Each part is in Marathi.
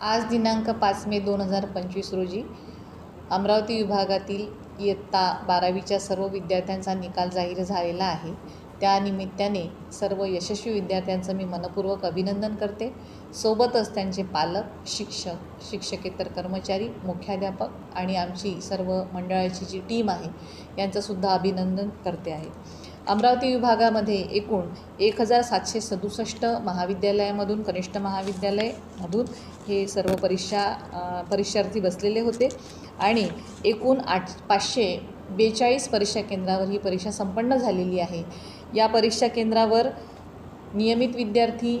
आज दिनांक पाच मे दोन हजार पंचवीस रोजी अमरावती विभागातील इयत्ता बारावीच्या सर्व विद्यार्थ्यांचा निकाल जाहीर झालेला आहे. त्या निमित्ताने सर्व यशस्वी विद्यार्थ्यांचं मी मनपूर्वक अभिनंदन करते. सोबतच त्यांचे पालक शिक्षक शिक्षकेतर कर्मचारी मुख्याध्यापक आणि आमची सर्व मंडळाची जी टीम आहे यांचंसुद्धा अभिनंदन करते आहे. अमरावती विभागामध्ये एकूण एक हजार सातशे सदुसष्ट महाविद्यालयामधून कनिष्ठ महाविद्यालयमधून हे सर्व परीक्षा परीक्षार्थी बसलेले होते. आणि एकूण आठ पाचशे बेचाळीस परीक्षा केंद्रावर ही परीक्षा संपन्न झालेली आहे. या परीक्षा केंद्रावर नियमित विद्यार्थी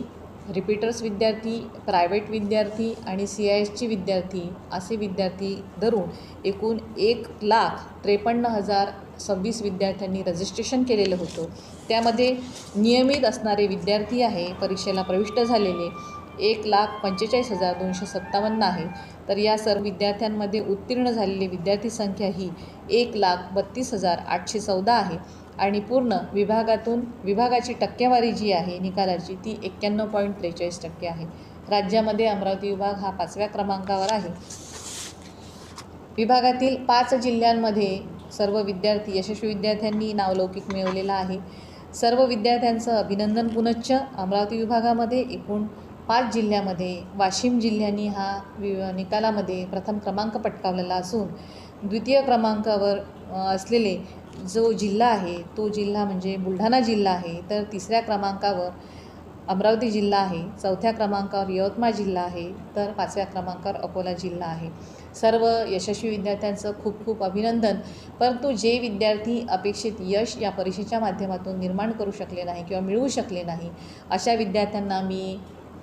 रिपीटर्स विद्यार्थी प्रायव्हेट विद्यार्थी आणि सी आय एसचे विद्यार्थी असे विद्यार्थी धरून एकूण एक लाख त्रेपन्न हजार सव्वीस विद्यार्थ्यांनी रजिस्ट्रेशन केलेलं होतं. त्यामध्ये नियमित असणारे विद्यार्थी आहे परीक्षेला प्रविष्ट झालेले एक लाख पंचेचाळीस हजार दोनशे सत्तावन्न आहे. तर या सर्व विद्यार्थ्यांमध्ये उत्तीर्ण झालेली विद्यार्थी संख्या ही एक लाख बत्तीस हजार आठशे चौदा आहे. आणि पूर्ण विभागातून विभागाची टक्केवारी जी आहे निकालाची ती एक्क्याण्णव पॉईंट त्रेचाळीस टक्के आहे. राज्यामध्ये अमरावती विभाग हा पाचव्या क्रमांकावर आहे. विभागातील पाच जिल्ह्यांमध्ये सर्व विद्यार्थी यशस्वी विद्यार्थ्यांनी नावलौकिक मिळवलेला आहे. सर्व विद्यार्थ्यांचं अभिनंदन पुनश्च अमरावती विभागामध्ये एकूण पाच जिल्ह्यामध्ये वाशिम जिल्ह्यांनी हा वि निकालामध्ये प्रथम क्रमांक पटकावलेला असून द्वितीय क्रमांकावर असलेले जो जिल्हा आहे तो जिल्हा म्हणजे बुलढाणा जिल्हा आहे तर तिसऱ्या क्रमांकावर अमरावती जिल्हा आहे चौथ्या क्रमांकावर यवतमाळ जिल्हा आहे तर पाचव्या क्रमांकावर अकोला जिल्हा आहे. सर्व यशस्वी विद्यार्थ्यांचं खूप खूप अभिनंदन. परंतु जे विद्यार्थी अपेक्षित यश या परीक्षेच्या माध्यमातून निर्माण करू शकले नाही किंवा मिळवू शकले नाही अशा विद्यार्थ्यांना मी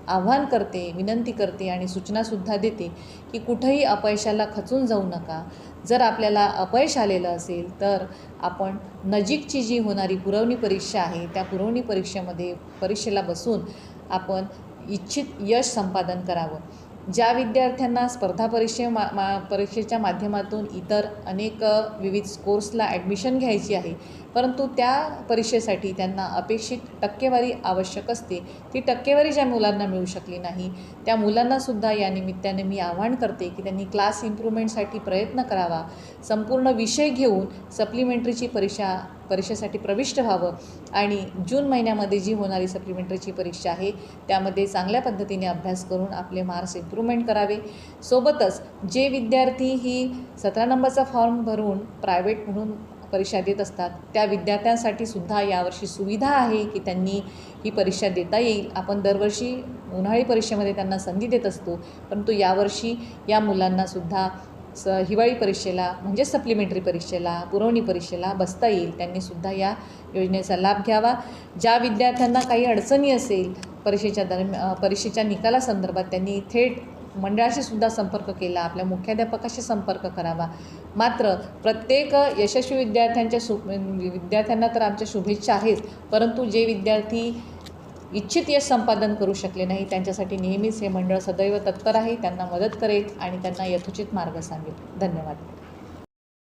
आव्हान करते विनंती करते आणि सूचनासुद्धा देते की कुठंही अपयशाला खचून जाऊ नका. जर आपल्याला अपयश आलेलं असेल तर आपण नजीकची जी होणारी पुरवणी परीक्षा आहे त्या पुरवणी परीक्षेमध्ये परीक्षेला बसून आपण इच्छित यश संपादन करावं. ज्या विद्यार्थ्यांना स्पर्धा परीक्षे मा मा परीक्षेच्या माध्यमातून इतर अनेक विविध कोर्सला ॲडमिशन घ्यायची आहे परंतु त्या परीक्षेसाठी त्यांना अपेक्षित टक्केवारी आवश्यक असते. ती टक्केवारी ज्या मुलांना मिळू शकली नाही त्या मुलांनासुद्धा या निमित्ताने मी आवाहन करते की त्यांनी क्लास इम्प्रूव्हमेंटसाठी प्रयत्न करावा. संपूर्ण विषय घेऊन सप्लिमेंटरीची परीक्षा परीक्षेसाठी प्रविष्ट व्हावं. आणि जून महिन्यामध्ये जी होणारी सप्लिमेंटरीची परीक्षा आहे त्यामध्ये चांगल्या पद्धतीने अभ्यास करून आपले मार्क्स इम्प्रूव्हमेंट करावे. सोबतच जे विद्यार्थी ही सतरा नंबरचा फॉर्म भरून प्रायव्हेट म्हणून परीक्षा देत असतात त्या विद्यार्थ्यांसाठी सुद्धा यावर्षी सुविधा आहे की त्यांनी ही परीक्षा देता येईल. आपण दरवर्षी उन्हाळी परीक्षेमध्ये त्यांना संधी देत असतो परंतु यावर्षी या मुलांनासुद्धा स हिवाळी परीक्षेला म्हणजे सप्लिमेंटरी परीक्षेला पुरवणी परीक्षेला बसता येईल. त्यांनीसुद्धा या योजनेचा लाभ घ्यावा. ज्या विद्यार्थ्यांना काही अडचणी असेल परीक्षेच्या दरम्या परीक्षेच्या निकालासंदर्भात त्यांनी थेट मंडळाशी सुद्धा संपर्क केला आपल्या मुख्याध्यापकाशी संपर्क करावा. मात्र प्रत्येक यशस्वी विद्यार्थ्यांच्या शु विद्यार्थ्यांना तर आमच्या शुभेच्छा आहेच परंतु जे विद्यार्थी इच्छित यश संपादन करू शकले नाही त्यांच्यासाठी नेहमीच हे मंडळ सदैव तत्पर आहे त्यांना मदत करेल आणि त्यांना यथोचित मार्ग सांगेल. धन्यवाद.